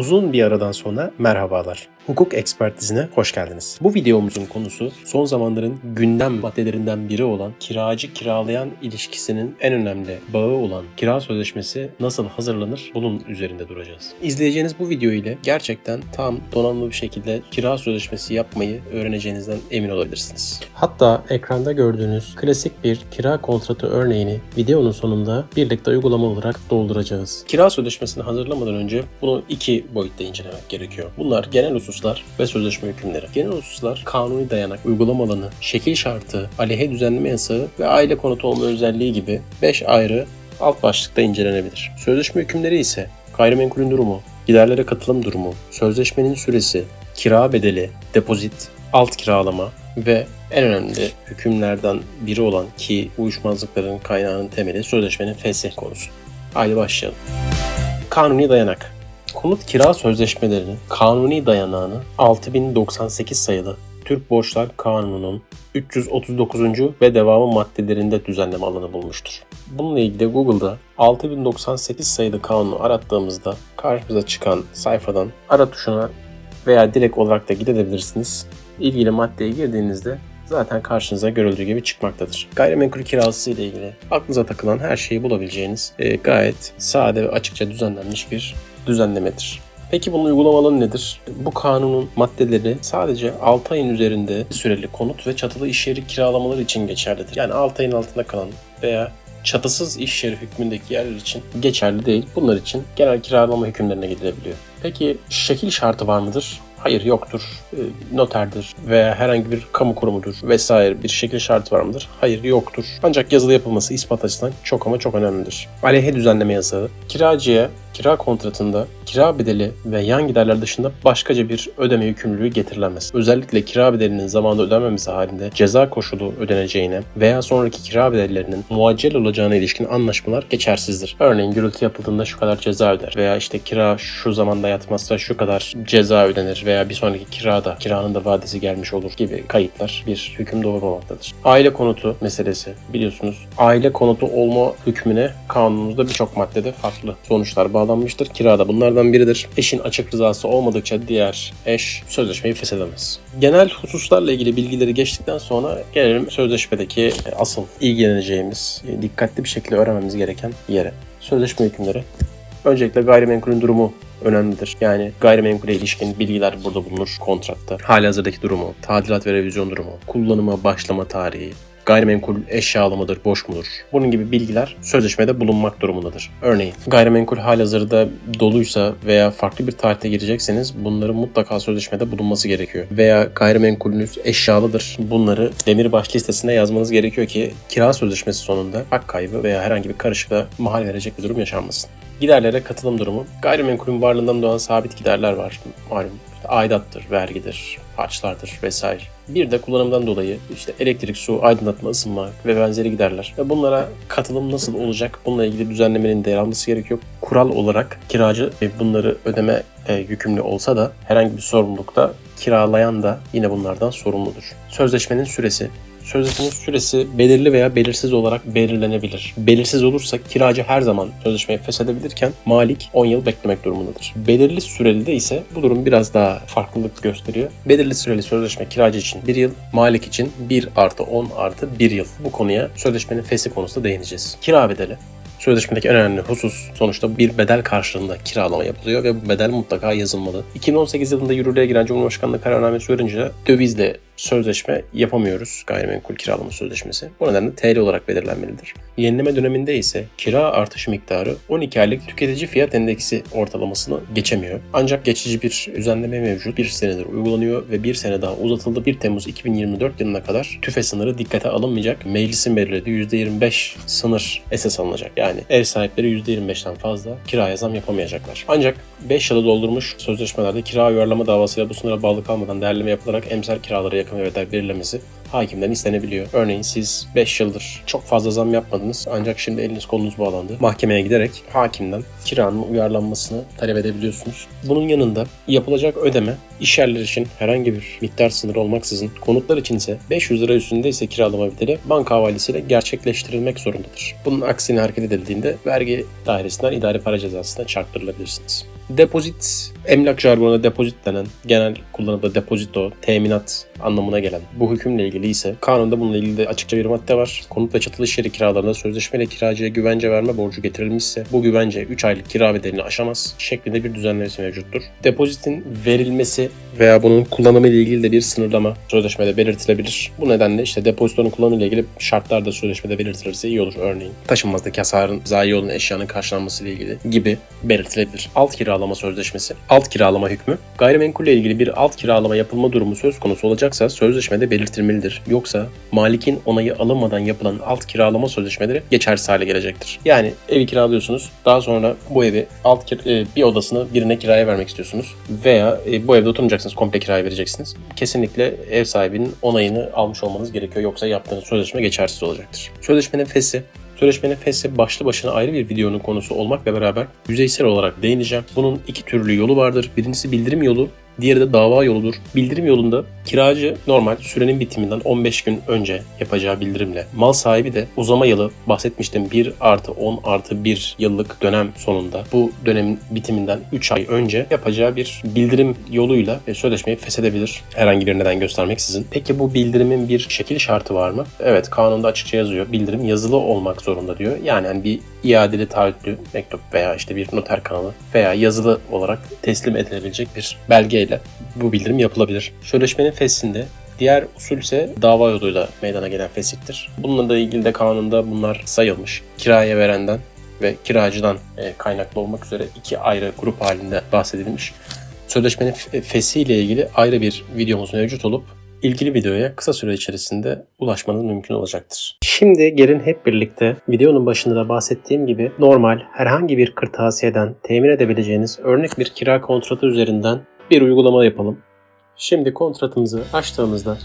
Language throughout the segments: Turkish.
Uzun bir aradan sonra merhabalar. Hukuk ekspertizine hoş geldiniz. Bu videomuzun konusu son zamanların gündem maddelerinden biri olan kiracı kiralayan ilişkisinin en önemli bağı olan kira sözleşmesi nasıl hazırlanır bunun üzerinde duracağız. İzleyeceğiniz bu video ile gerçekten tam donanımlı bir şekilde kira sözleşmesi yapmayı öğreneceğinizden emin olabilirsiniz. Hatta ekranda gördüğünüz klasik bir kira kontratı örneğini videonun sonunda birlikte uygulama olarak dolduracağız. Kira sözleşmesini hazırlamadan önce bunu iki boyutta incelemek gerekiyor. Bunlar genel hususlar ve sözleşme hükümleri. Genel hususlar kanuni dayanak, uygulama alanı, şekil şartı, aleyhe düzenleme yasağı ve aile konutu olma özelliği gibi 5 ayrı alt başlıkta incelenebilir. Sözleşme hükümleri ise gayrimenkulün durumu, giderlere katılım durumu, sözleşmenin süresi, kira bedeli, depozit, alt kiralama ve en önemli hükümlerden biri olan ki uyuşmazlıkların kaynağının temeli sözleşmenin fesih konusu. Haydi başlayalım. Kanuni dayanak. Konut kira sözleşmelerinin kanuni dayanağını 6098 sayılı Türk Borçlar Kanunu'nun 339. ve devamı maddelerinde düzenleme alanı bulmuştur. Bununla ilgili Google'da 6098 sayılı kanunu arattığımızda karşımıza çıkan sayfadan ara tuşuna veya direkt olarak da gidebilirsiniz. İlgili maddeye girdiğinizde zaten karşınıza görüldüğü gibi çıkmaktadır. Gayrimenkul kirası ile ilgili aklınıza takılan her şeyi bulabileceğiniz e, gayet sade ve açıkça düzenlenmiş bir düzenlemedir. Peki bunun uygulama nedir? Bu kanunun maddeleri sadece 6 ayın üzerinde süreli konut ve çatılı iş yeri kiralamaları için geçerlidir. Yani 6 ayın altında kalan veya çatısız iş yeri hükmündeki yerler için geçerli değil. Bunlar için genel kiralama hükümlerine gidilebiliyor. Peki şekil şartı var mıdır? Hayır yoktur. E, Noterdir veya herhangi bir kamu kurumudur vesaire bir şekil şartı var mıdır? Hayır yoktur. Ancak yazılı yapılması ispat açısından çok ama çok önemlidir. Aleyhe düzenleme yasağı kiracıya kira kontratında kira bedeli ve yan giderler dışında başkaca bir ödeme yükümlülüğü getirilemez. Özellikle kira bedelinin zamanında ödenmemesi halinde ceza koşulu ödeneceğine veya sonraki kira bedellerinin muaccel olacağına ilişkin anlaşmalar geçersizdir. Örneğin gürültü yapıldığında şu kadar ceza öder veya işte kira şu zamanda yatmazsa şu kadar ceza ödenir veya bir sonraki kirada kiranın da vadesi gelmiş olur gibi kayıtlar bir hüküm doğurmamaktadır. Aile konutu meselesi biliyorsunuz aile konutu olma hükmüne kanunumuzda birçok maddede farklı sonuçlar bağlanmıştır. Kirada bunlardan biridir. Eşin açık rızası olmadıkça diğer eş sözleşmeyi feshedemez. Genel hususlarla ilgili bilgileri geçtikten sonra gelelim sözleşmedeki asıl ilgileneceğimiz, dikkatli bir şekilde öğrenmemiz gereken yere. Sözleşme hükümleri. Öncelikle gayrimenkulün durumu önemlidir. Yani gayrimenkule ilişkin bilgiler burada bulunur kontratta. Halihazırdaki durumu, tadilat ve revizyon durumu, kullanıma başlama tarihi, gayrimenkul eşyalı mıdır, boş mudur? Bunun gibi bilgiler sözleşmede bulunmak durumundadır. Örneğin gayrimenkul halihazırda doluysa veya farklı bir tarihte girecekseniz bunların mutlaka sözleşmede bulunması gerekiyor. Veya gayrimenkulünüz eşyalıdır. Bunları demirbaş listesinde yazmanız gerekiyor ki kira sözleşmesi sonunda hak kaybı veya herhangi bir karışıklığa mahal verecek bir durum yaşanmasın. Giderlere katılım durumu. Gayrimenkulün varlığından doğan sabit giderler var. Malum işte aidattır, vergidir, harçlardır vesaire. Bir de kullanımdan dolayı işte elektrik, su, aydınlatma, ısınma ve benzeri giderler. Ve bunlara katılım nasıl olacak? Bununla ilgili düzenlemenin de yer alması gerekiyor. Kural olarak kiracı bunları ödeme e, yükümlü olsa da herhangi bir sorumlulukta kiralayan da yine bunlardan sorumludur. Sözleşmenin süresi sözleşmenin süresi belirli veya belirsiz olarak belirlenebilir. Belirsiz olursa kiracı her zaman sözleşmeyi feshedebilirken malik 10 yıl beklemek durumundadır. Belirli süreli de ise bu durum biraz daha farklılık gösteriyor. Belirli süreli sözleşme kiracı için 1 yıl, malik için 1 artı 10 artı 1 yıl. Bu konuya sözleşmenin fesi konusunda değineceğiz. Kira bedeli. Sözleşmedeki en önemli husus sonuçta bir bedel karşılığında kiralama yapılıyor ve bu bedel mutlaka yazılmalı. 2018 yılında yürürlüğe giren Cumhurbaşkanlığı kararnamesi görünce dövizle sözleşme yapamıyoruz gayrimenkul kiralama sözleşmesi. Bu nedenle TL olarak belirlenmelidir. Yenileme döneminde ise kira artış miktarı 12 aylık tüketici fiyat endeksi ortalamasını geçemiyor. Ancak geçici bir düzenleme mevcut. Bir senedir uygulanıyor ve bir sene daha uzatıldı. 1 Temmuz 2024 yılına kadar tüfe sınırı dikkate alınmayacak. Meclisin belirlediği %25 sınır esas alınacak. Yani ev sahipleri %25'ten fazla kiraya zam yapamayacaklar. Ancak 5 yılı doldurmuş sözleşmelerde kira uyarlama davasıyla bu sınıra bağlı kalmadan değerleme yapılarak emsal kiralara yakın ve belirlemesi hakimden istenebiliyor. Örneğin siz 5 yıldır çok fazla zam yapmadınız ancak şimdi eliniz kolunuz bağlandı. Mahkemeye giderek hakimden kiranın uyarlanmasını talep edebiliyorsunuz. Bunun yanında yapılacak ödeme iş yerleri için herhangi bir miktar sınırı olmaksızın konutlar için ise 500 lira üstünde ise kiralama bedeli banka havalesiyle gerçekleştirilmek zorundadır. Bunun aksine hareket edildiğinde vergi dairesinden idari para cezasına çarptırılabilirsiniz. Depozit, emlak jargonunda depozit denen, genel kullanımda depozito, teminat anlamına gelen bu hükümle ilgili ise kanunda bununla ilgili de açıkça bir madde var. Konut ve çatılı iş yeri kiralarında sözleşmeyle kiracıya güvence verme borcu getirilmişse bu güvence 3 aylık kira bedelini aşamaz şeklinde bir düzenlemesi mevcuttur. Depozitin verilmesi veya bunun kullanımı ile ilgili de bir sınırlama sözleşmede belirtilebilir. Bu nedenle işte depozitonun kullanımı ile ilgili şartlar da sözleşmede belirtilirse iyi olur. Örneğin taşınmazdaki hasarın zayi olan eşyanın karşılanması ile ilgili gibi belirtilebilir. Alt kiralama sözleşmesi, alt kiralama hükmü. Gayrimenkulle ilgili bir alt kiralama yapılma durumu söz konusu olacaksa sözleşmede belirtilmelidir. Yoksa malikin onayı alınmadan yapılan alt kiralama sözleşmeleri geçersiz hale gelecektir. Yani evi kiralıyorsunuz. Daha sonra bu evi alt kir- e, bir odasını birine kiraya vermek istiyorsunuz. Veya e, bu evde oturmayacaksınız. Komple kiraya vereceksiniz. Kesinlikle ev sahibinin onayını almış olmanız gerekiyor. Yoksa yaptığınız sözleşme geçersiz olacaktır. Sözleşmenin fesi Sözleşmenin fesli başlı başına ayrı bir videonun konusu olmakla beraber yüzeysel olarak değineceğim. Bunun iki türlü yolu vardır. Birincisi bildirim yolu, diğeri de dava yoludur. Bildirim yolunda kiracı normal sürenin bitiminden 15 gün önce yapacağı bildirimle, mal sahibi de uzama yılı bahsetmiştim 1 artı 10 artı 1 yıllık dönem sonunda bu dönemin bitiminden 3 ay önce yapacağı bir bildirim yoluyla e, sözleşmeyi feshedebilir. Herhangi bir neden göstermeksizin. Peki bu bildirimin bir şekil şartı var mı? Evet kanunda açıkça yazıyor. Bildirim yazılı olmak zorunda diyor. Yani hani bir iadeli taahhütlü mektup veya işte bir noter kanalı veya yazılı olarak teslim edilebilecek bir belgeyle bu bildirim yapılabilir. Sözleşmenin feshinde Diğer usul ise dava yoluyla meydana gelen fesittir. Bununla da ilgili de kanunda bunlar sayılmış. Kiraya verenden ve kiracıdan e, kaynaklı olmak üzere iki ayrı grup halinde bahsedilmiş. Sözleşmenin fesiyle ilgili ayrı bir videomuz mevcut olup ilgili videoya kısa süre içerisinde ulaşmanız mümkün olacaktır. Şimdi gelin hep birlikte videonun başında da bahsettiğim gibi normal herhangi bir kırtasiyeden temin edebileceğiniz örnek bir kira kontratı üzerinden bir uygulama yapalım. Şimdi kontratımızı açtığımızda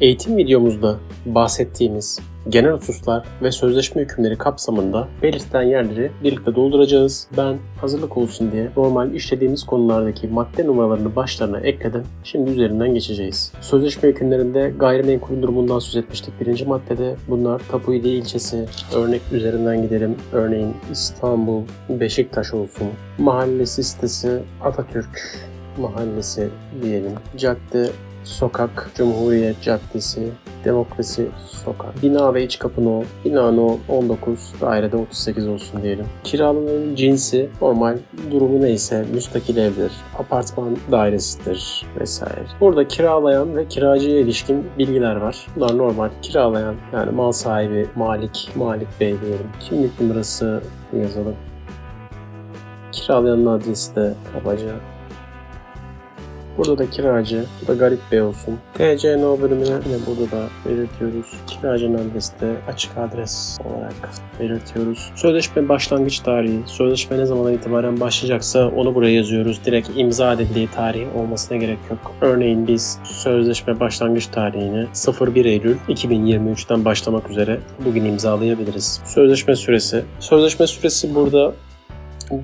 eğitim videomuzda bahsettiğimiz genel hususlar ve sözleşme hükümleri kapsamında belirtilen yerleri birlikte dolduracağız. Ben hazırlık olsun diye normal işlediğimiz konulardaki madde numaralarını başlarına ekledim. Şimdi üzerinden geçeceğiz. Sözleşme hükümlerinde gayrimenkul durumundan söz etmiştik. Birinci maddede bunlar Tapu ili ilçesi. Örnek üzerinden gidelim. Örneğin İstanbul, Beşiktaş olsun. Mahallesi sitesi Atatürk mahallesi diyelim. Cadde, sokak, Cumhuriyet Caddesi, Demokrasi Sokak. Bina ve iç kapı no. Bina no 19, dairede 38 olsun diyelim. Kiralananın cinsi normal durumu neyse müstakil evdir, apartman dairesidir vesaire. Burada kiralayan ve kiracıya ilişkin bilgiler var. Bunlar normal kiralayan yani mal sahibi, malik, malik bey diyelim. Kimlik numarası yazalım. Kiralayanın adresi de kabaca Burada da kiracı, bu da garip bey olsun. TCNO bölümüne yine burada da belirtiyoruz. Kiracının adresi de açık adres olarak belirtiyoruz. Sözleşme başlangıç tarihi, sözleşme ne zamandan itibaren başlayacaksa onu buraya yazıyoruz. Direkt imza edildiği tarih olmasına gerek yok. Örneğin biz sözleşme başlangıç tarihini 01 Eylül 2023'ten başlamak üzere bugün imzalayabiliriz. Sözleşme süresi. Sözleşme süresi burada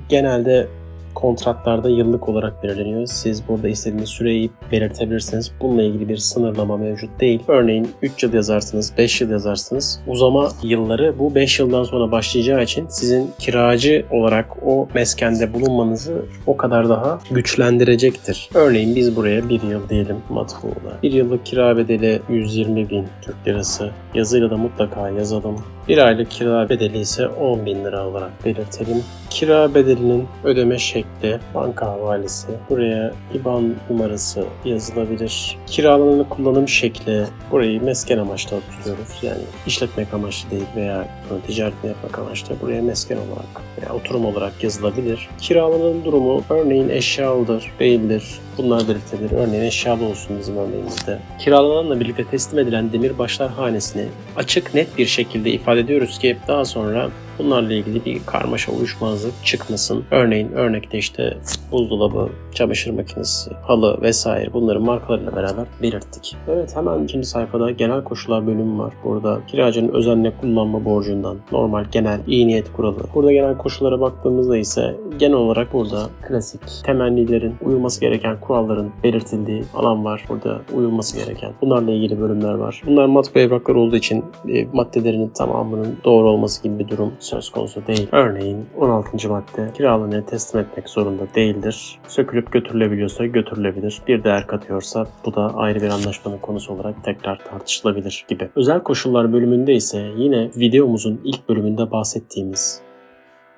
genelde kontratlarda yıllık olarak belirleniyor. Siz burada istediğiniz süreyi belirtebilirsiniz. Bununla ilgili bir sınırlama mevcut değil. Örneğin 3 yıl yazarsınız, 5 yıl yazarsınız. Uzama yılları bu 5 yıldan sonra başlayacağı için sizin kiracı olarak o meskende bulunmanızı o kadar daha güçlendirecektir. Örneğin biz buraya 1 yıl diyelim matbuğuna. 1 yıllık kira bedeli 120 bin Türk lirası. Yazıyla da mutlaka yazalım. Bir aylık kira bedeli ise 10 bin lira olarak belirtelim. Kira bedelinin ödeme şekli, banka havalesi, buraya IBAN numarası yazılabilir. Kiralananın kullanım şekli, burayı mesken amaçlı tutuyoruz. Yani işletmek amaçlı değil veya ticaret yapmak amaçlı buraya mesken olarak veya oturum olarak yazılabilir. Kiralananın durumu örneğin eşyalıdır, değildir. Bunlar belirtilir. Örneğin eşyalı olsun bizim örneğimizde. Kiralananla birlikte teslim edilen demirbaşlar hanesini açık net bir şekilde ifade ediyoruz ki daha sonra bunlarla ilgili bir karmaşa uyuşmazlık çıkmasın. Örneğin örnekte işte buzdolabı, çamaşır makinesi, halı vesaire bunların markalarıyla beraber belirttik. Evet hemen ikinci sayfada genel koşullar bölümü var. Burada kiracının özenle kullanma borcundan normal genel iyi niyet kuralı. Burada genel koşullara baktığımızda ise genel olarak burada klasik temennilerin uyulması gereken kuralların belirtildiği alan var. Burada uyulması gereken. Bunlarla ilgili bölümler var. Bunlar matbu evraklar olduğu için e, maddelerinin tamamının doğru olması gibi bir durum söz konusu değil. Örneğin 16. madde kiralanaya teslim etmek zorunda değildir. Sökülüp götürülebiliyorsa götürülebilir. Bir değer katıyorsa bu da ayrı bir anlaşmanın konusu olarak tekrar tartışılabilir gibi. Özel koşullar bölümünde ise yine videomuzun ilk bölümünde bahsettiğimiz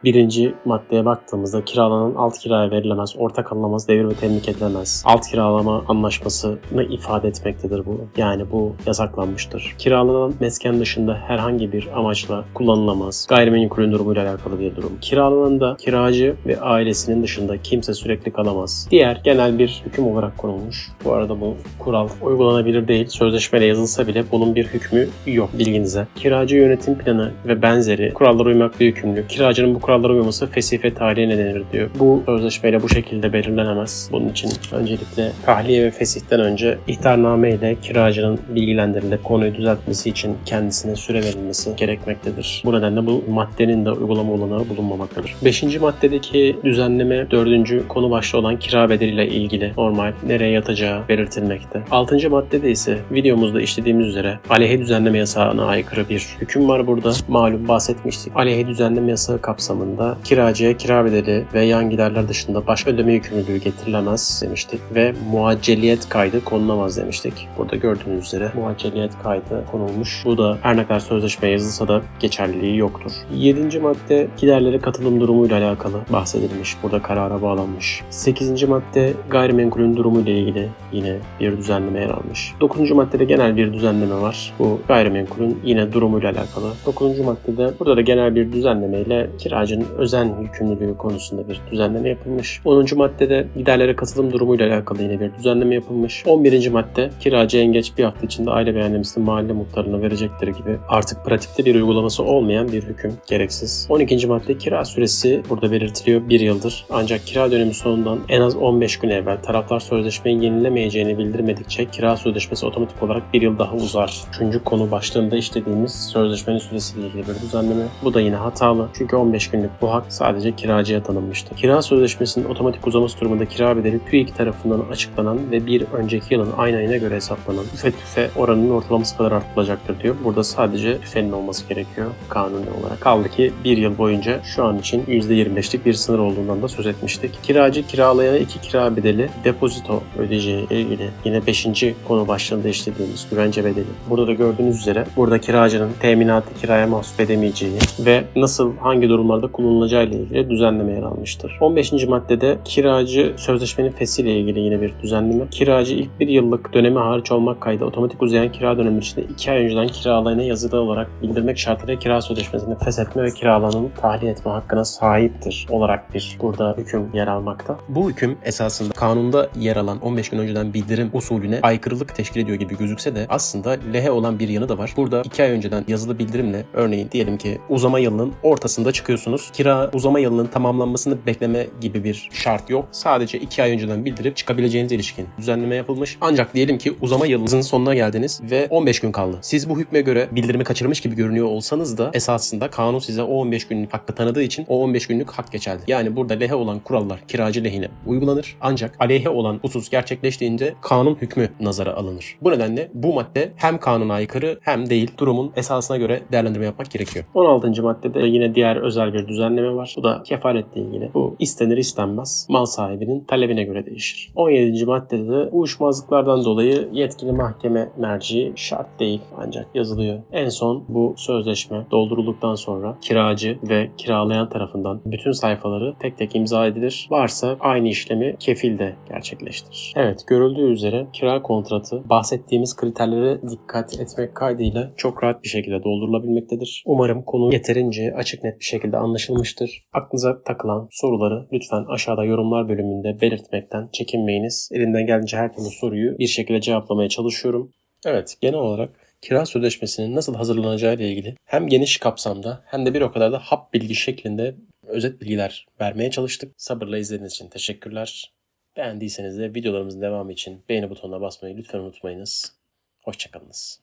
Birinci maddeye baktığımızda kiralanan alt kiraya verilemez, ortak alınamaz, devir ve temlik edilemez. Alt kiralama anlaşmasını ifade etmektedir bu. Yani bu yasaklanmıştır. Kiralanan mesken dışında herhangi bir amaçla kullanılamaz. Gayrimenkulün durumuyla alakalı bir durum. Kiralanan da kiracı ve ailesinin dışında kimse sürekli kalamaz. Diğer genel bir hüküm olarak konulmuş. Bu arada bu kural uygulanabilir değil. Sözleşmeyle yazılsa bile bunun bir hükmü yok bilginize. Kiracı yönetim planı ve benzeri kurallara uymakla yükümlü. Kiracının bu kurallara uyması fesih ve tahliye nedenidir diyor. Bu sözleşmeyle bu şekilde belirlenemez. Bunun için öncelikle tahliye ve fesihten önce ihtarname ile kiracının bilgilendirilip konuyu düzeltmesi için kendisine süre verilmesi gerekmektedir. Bu nedenle bu maddenin de uygulama olanağı bulunmamaktadır. Beşinci maddedeki düzenleme dördüncü konu başlığı olan kira bedeliyle ilgili normal nereye yatacağı belirtilmekte. Altıncı maddede ise videomuzda işlediğimiz üzere aleyhe düzenleme yasağına aykırı bir hüküm var burada. Malum bahsetmiştik. Aleyhe düzenleme yasağı kapsamında kiracıya kira bedeli ve yan giderler dışında başka ödeme yükümlülüğü getirilemez demiştik ve muacceliyet kaydı konulamaz demiştik. Burada gördüğünüz üzere muacceliyet kaydı konulmuş. Bu da her ne kadar sözleşme yazılsa da geçerliliği yoktur. 7. madde giderlere katılım durumuyla alakalı bahsedilmiş. Burada karara bağlanmış. 8. madde gayrimenkulün durumuyla ilgili yine bir düzenleme yer almış. 9. maddede genel bir düzenleme var. Bu gayrimenkulün yine durumuyla alakalı. 9. maddede burada da genel bir düzenleme ile kiracının özen yükümlülüğü konusunda bir düzenleme yapılmış. 10. maddede giderlere katılım durumuyla alakalı yine bir düzenleme yapılmış. 11. madde kiracı en geç bir hafta içinde aile beyanlamesini mahalle muhtarına verecektir gibi artık pratikte bir uygulaması olmayan bir hüküm gereksiz. 12. madde kira süresi burada belirtiliyor bir yıldır. Ancak kira dönemi sonundan en az 15 gün evvel taraflar sözleşmeyi yenilemeyeceğini bildirmedikçe kira sözleşmesi otomatik olarak bir yıl daha uzar. Üçüncü konu başlığında işlediğimiz sözleşmenin süresiyle ilgili bir düzenleme. Bu da yine hatalı. Çünkü 15 günlük bu hak sadece kiracıya tanınmıştır. Kira sözleşmesinin otomatik uzaması durumunda kira bedeli TÜİK tarafından açıklanan ve bir önceki yılın aynı ayına göre hesaplanan tüfe tüfe oranının ortalaması kadar artılacaktır diyor. Burada sadece tüfenin olması gerekiyor kanuni olarak. Kaldı ki bir yıl boyunca şu an için %25'lik bir sınır olduğundan da söz etmiştik. Kiracı kiralayana iki kira bedeli depozito ödeyeceği ilgili yine 5. konu başlığında işlediğimiz güvence bedeli. Burada da gördüğünüz üzere burada kiracının teminatı kiraya mahsup edemeyeceği ve nasıl hangi durumlarda kullanılacağı ile ilgili düzenleme yer almıştır. 15. maddede kiracı sözleşmenin fesiyle ilgili yine bir düzenleme. Kiracı ilk bir yıllık dönemi hariç olmak kaydı otomatik uzayan kira dönemi içinde 2 ay önceden kiralayana yazılı olarak bildirmek şartıyla kira sözleşmesini feshetme ve kiralananı tahliye etme hakkına sahiptir olarak bir burada hüküm yer almakta. Bu hüküm esasında kanunda yer alan 15 gün önceden bildirim usulüne aykırılık teşkil ediyor gibi gözükse de aslında lehe olan bir yanı da var. Burada 2 ay önceden yazılı bildirimle örneğin diyelim ki uzama yılının ortasında çıkıyorsunuz. Kira uzama yılının tamamlanmasını bekleme gibi bir şart yok. Sadece 2 ay önceden bildirip çıkabileceğiniz ilişkin düzenleme yapılmış. Ancak diyelim ki uzama yılınızın sonuna geldiniz ve 15 gün kaldı. Siz bu hükme göre bildirimi kaçırmış gibi görünüyor olsanız da esasında kanun size o 15 günlük hakkı tanıdığı için o 15 günlük hak geçerli. Yani burada lehe olan kurallar kiracı lehine uygulanır. Ancak aleyhe olan husus gerçekleştiğinde kanun hükmü nazara alınır. Bu nedenle bu madde hem kanuna aykırı hem değil durumun esasına göre değerlendirme yapmak gerekiyor. 16. maddede yine diğer özel bir düzenleme var. Bu da kefaletle ilgili. Bu istenir istenmez mal sahibinin talebine göre değişir. 17. maddede de uyuşmazlıklardan dolayı yetkili mahkeme merci şart değil ancak yazılıyor. En son bu sözleşme doldurulduktan sonra kiracı ve kiralayan tarafından bütün sayfaları tek tek imza edilir. Varsa aynı işlemi kefil de gerçekleştirir. Evet görüldüğü üzere kira kontratı bahsettiğimiz kriterlere dikkat etmek kaydıyla çok rahat bir şekilde doldurulabilmektedir. Umarım konu yeterince açık net bir şekilde anlaşılmıştır. Aklınıza takılan soruları lütfen aşağıda yorumlar bölümünde belirtmekten çekinmeyiniz. Elimden geldiğince her türlü soruyu bir şekilde cevaplamaya çalışıyorum. Evet genel olarak kira sözleşmesinin nasıl hazırlanacağı ile ilgili hem geniş kapsamda hem de bir o kadar da hap bilgi şeklinde özet bilgiler vermeye çalıştık. Sabırla izlediğiniz için teşekkürler. Beğendiyseniz de videolarımızın devamı için beğeni butonuna basmayı lütfen unutmayınız. Hoşçakalınız.